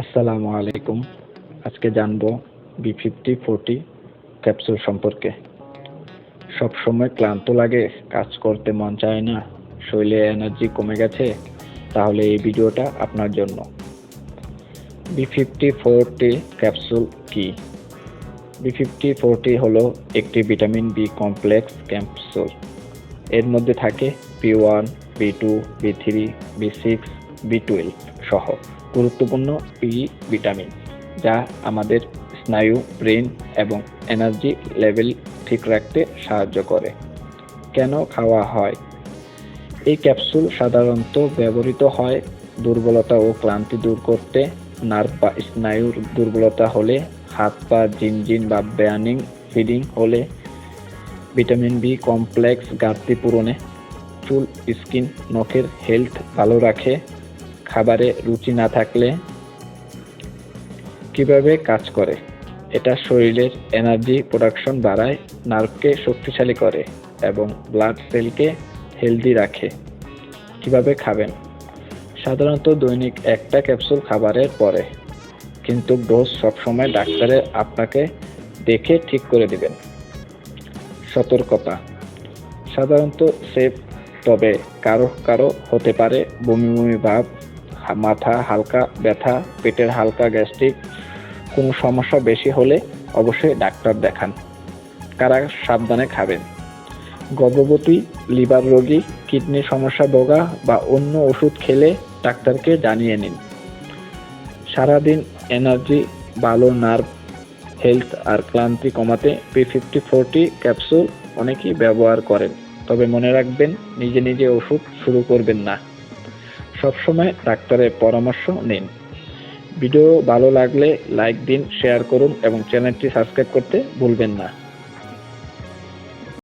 আসসালামু আলাইকুম। আজকে জানব বি ফিফটি ফোরটি ক্যাপসুল সম্পর্কে। সব সময় ক্লান্ত লাগে, কাজ করতে মন চায় না, শরীরে এনার্জি কমে গেছে, তাহলে এই ভিডিওটা আপনার জন্য। বি ফিফটি ফোরটি ক্যাপসুল কি? বি ফিফটি ফোরটি হলো একটি ভিটামিন বি কমপ্লেক্স ক্যাপসুল এর মধ্যে থাকে B one B two B three B six B twelve সহ। গুরুত্বপূর্ণ বি ভিটামিন যা আমাদের স্নায়ু ব্রেন এবং এনার্জি লেভেল ঠিক রাখতে সাহায্য করে। কেন খাওয়া হয়? এই ক্যাপসুল সাধারণত ব্যবহৃত হয় দুর্বলতা ও ক্লান্তি দূর করতে। নার্ভ বা স্নায়ুর দুর্বলতা হলে হাত পা, জিনজিন বা ব্যানিং ফিডিং হলে ভিটামিন বি কমপ্লেক্স ঘাটতি পূরণে। চুল স্কিন নখের হেলথ ভালো রাখে। খাবারে রুচি না থাকলে কীভাবে কাজ করে? এটা শরীরের এনার্জি প্রোডাকশন বাড়ায় নার্ভকে শক্তিশালী করে এবং ব্লাড সেলকে হেলদি রাখে। কীভাবে খাবেন? সাধারণত দৈনিক একটা ক্যাপসুল খাবারের পরে। কিন্তু ডোজ সবসময় ডাক্তারের আপনাকে দেখে ঠিক করে দিবেন। সতর্কতা। সাধারণত সেফ, তবে কারও কারও হতে পারে বমি বমি ভাব মাথা হালকা, ব্যথা, পেটের হালকা গ্যাস্ট্রিক, কোনো সমস্যা বেশি হলে অবশ্যই ডাক্তার দেখান। কারা সাবধানে খাবেন? গর্ভবতী, লিভার রোগী কিডনি সমস্যা ভোগা বা অন্য ওষুধ খেলে ডাক্তারকে জানিয়ে নিন। সারাদিন এনার্জি, ভালো নার্ভ হেলথ আর ক্লান্তি কমাতে পি ফিফটি ফোরটি ক্যাপসুল অনেকেই ব্যবহার করেন। তবে মনে রাখবেন, নিজে নিজে ওষুধ শুরু করবেন না। সবসময় ডাক্তারের পরামর্শ নিন। ভিডিও ভালো লাগলে লাইক দিন, শেয়ার করুন এবং চ্যানেলটি সাবস্ক্রাইব করতে ভুলবেন না।